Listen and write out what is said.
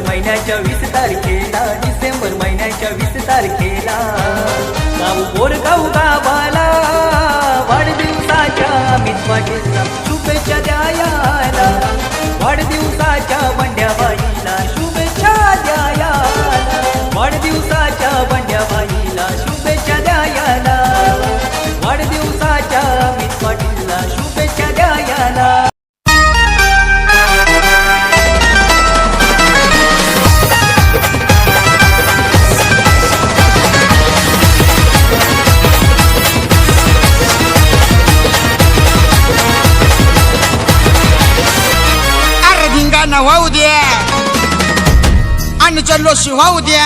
महिन्याच्या वीस तारखेला डिसेंबर महिन्याच्या वीस तारखेला. गाव बोरगाव गावाला वाढदिवसाच्या अमित शुभेच्छा द्यायला. वाढदिवसाच्या 我喜欢我爹